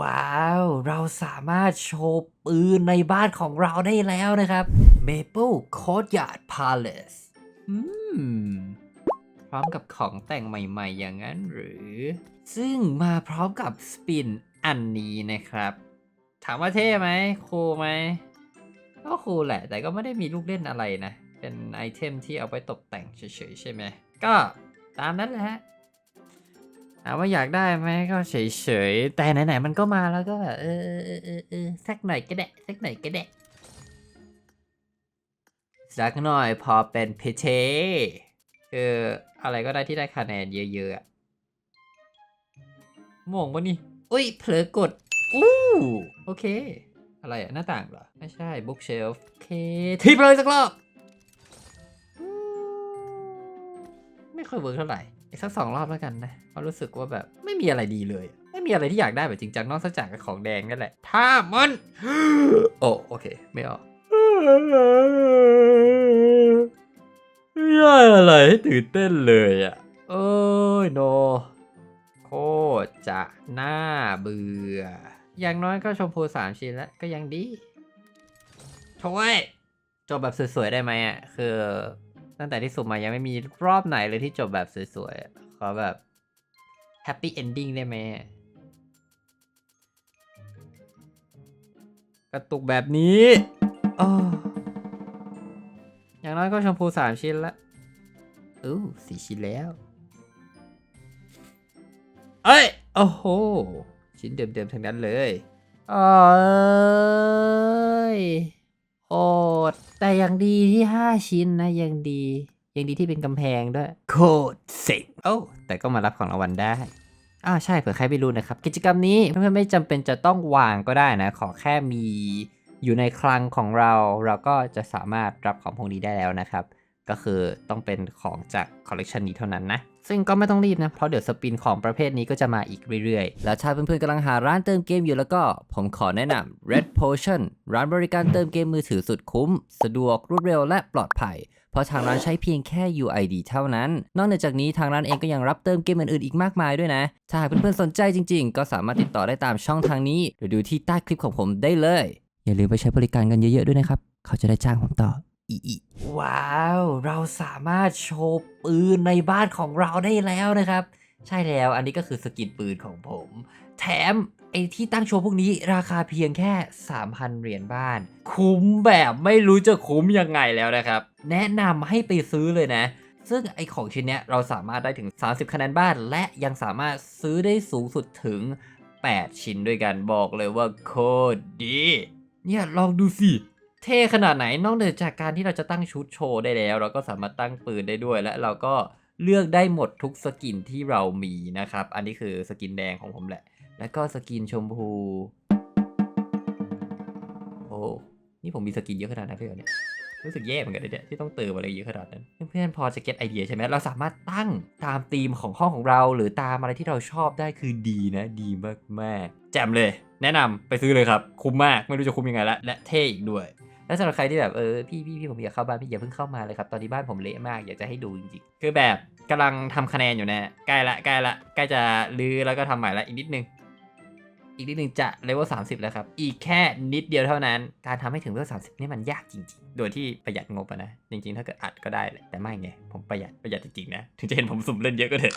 ว้าว เราสามารถโชว์ปืนในบ้านของเราได้แล้วนะครับ Maple Courtyard Palace อืม พร้อมกับของแต่งใหม่ๆ อย่างนั้นหรือ ซึ่งมาพร้อมกับสปินอันนี้นะครับ ถามว่าเท่ไหมคูลไหมก็คูลแหละ แต่ก็ไม่ได้มีลูกเล่นอะไรนะ เป็นไอเทมที่เอาไปตกแต่งเฉยๆ ใช่ไหม ก็ตามนั้นแหละฮะ ถามว่าอยากได้ไหมก็เฉยๆ แต่ไหนๆมันก็มาแล้วก็แบบเออเออเออเออสักหน่อยก็ได้สักหน่อยก็ได้สักหน่อยพอเป็นเพเทคืออะไรก็ได้ที่ได้คะแนนเยอะๆอะมองปะนี่อุ้ยเผลอกด อู้โอเค อะไรอะหน้าต่างเหรอ ไม่ใช่บุ๊กเชลฟ์โอเคทิปเลยสักรอบ ไม่ค่อยเวิร์กเท่าไหร่ อีกสักสองรอบแล้วกันนะเพราะรู้สึกว่าแบบไม่มีอะไรดีเลยอะไม่มีอะไรที่อยากได้แบบจริงจังนอกจากกับของแดงนั่นแหละ ถ้ามัน โอ้โอเค ไม่ออกไม่ได้อะไรให้ตื่นเต้นเลยอะ เอ้ยโน โคตรจะน่าเบื่อ อย่างน้อยก็ชมพูสามชิ้นแล้วก็ยังดีช่วยจบแบบสวยๆได้ไหมอะ คือ ตั้งแต่ที่สุมมายังไม่มีรอบไหนเลยที่จบแบบสวยๆขอแบบแฮปปี้เอนดิ้งได้ไหมกระตุกแบบนี้ออย่างน้อยก็ชมพูสามชิ้นละอู้สี่ชิ้นแล้ว เอ้ย โอ้โห ชิ้นเดิมๆทั้งนั้นเลยโอ้ยโอ ดแต่ยังดีที่ 5 ชิ้นนะยังดี ยังดีที่เป็นกำแพงด้วย โคตรเซ็งโอ้แต่ก็มารับของรางวัลได้อ้าวใช่เผื่อใครไม่รู้นะครับ กิจกรรมนี้เพื่อนๆไม่จำเป็นจะต้องวางก็ได้นะ ขอแค่มีอยู่ในคลังของเรา เราก็จะสามารถรับของพวกนี้ได้แล้วนะครับ ก็คือต้องเป็นของจากคอลเลกชันนี้เท่านั้นนะ ซึ่งก็ไม่ต้องรีบนะ เพราะเดี๋ยวสปินของประเภทนี้ก็จะมาอีกเรื่อยๆ แล้วถ้าเพื่อนๆกำลังหาร้านเติมเกมอยู่แล้วก็ ผมขอแนะนำ Red Potion ร้านบริการเติมเกมมือถือสุดคุ้ม สะดวกรวดเร็วและปลอดภัย เพราะทางร้านใช้เพียงแค่ UID เท่านั้น นอกนจากนี้ทางร้านเองก็ยังรับเติมเกมอื่นๆอีกมากมายด้วยนะ ถ้าหากเพื่อนๆสนใจจริง ๆ ก็สามารถติดต่อได้ตามช่องทางนี้หรือดูที่ใต้คลิปของผมได้เลย อย่าลืมไปใช้บริการกันเยอะๆด้วยนะครับ เขาจะได้จ้างผมต่อ อีอีว้าว เราสามารถโชว์ปืนในบ้านของเราได้แล้วนะครับ ใช่แล้วอันนี้ก็คือสกินปืนของผม แถมไอ้ที่ตั้งโชว์พวกนี้ราคาเพียงแค่ 3,000 เหรียญบ้าน คุ้มแบบไม่รู้จะคุ้มยังไงแล้วนะครับ แนะนำให้ไปซื้อเลยนะ ซึ่งไอของชิ้นเนี้ยเราสามารถได้ถึง 30 คะแนนบ้าน และยังสามารถซื้อได้สูงสุดถึง 8 ชิ้นด้วยกันบอกเลยว่าโคตรดี เนี่ยลองดูสิ เท่ขนาดไหนนอกเหนือจากการที่เราจะตั้งชุดโชว์ได้แล้ว เราก็สามารถตั้งปืนได้ด้วย และเราก็เลือกได้หมดทุกสกินที่เรามีนะครับ อันนี้คือสกินแดงของผมแหละ แล้วก็สกินชมพูโอ้นี่ผมมีสกินเยอะขนาดนั้นเลยเหรอเนี่ยรู้สึกแย่เหมือนกันเนี่ยที่ต้องเติมอะไรเยอะขนาดนั้น เพื่อนๆพอจะเก็ตไอเดียใช่ไหมเราสามารถตั้งตามธีมของห้องของเรา หรือตามอะไรที่เราชอบได้คือดีนะ ดีมากๆแจ่มเลย แนะนำไปซื้อเลยครับ คุ้มมากไม่รู้จะคุ้มยังไงละและเท่อีกด้วย และสำหรับใครที่แบบเออพี่พี่พี่ผมอยากเข้าบ้านพี่อย่าเพิ่งเข้ามาเลยครับตอนนี้บ้านผมเละมากอยากจะให้ดูจริงๆคือแบบกำลังทำคะแนนอยู่นะใกล้ละใกล้ละใกล้จะลื้อแล้วก็ทำใหม่ละอีกนิดนึงอีกนิดนึงจะเลเวล30แล้วครับ อีกแค่นิดเดียวเท่านั้น การทำให้ถึงเลเวล30นี่มันยากจริง ๆ โดยที่ประหยัดงบนะ จริง ๆ ถ้าเกิดอัดก็ได้แหละแต่ไม่ไง ผมประหยัดประหยัดจริงๆนะ ถึงจะเห็นผมสุ่มเล่นเยอะก็เถอะ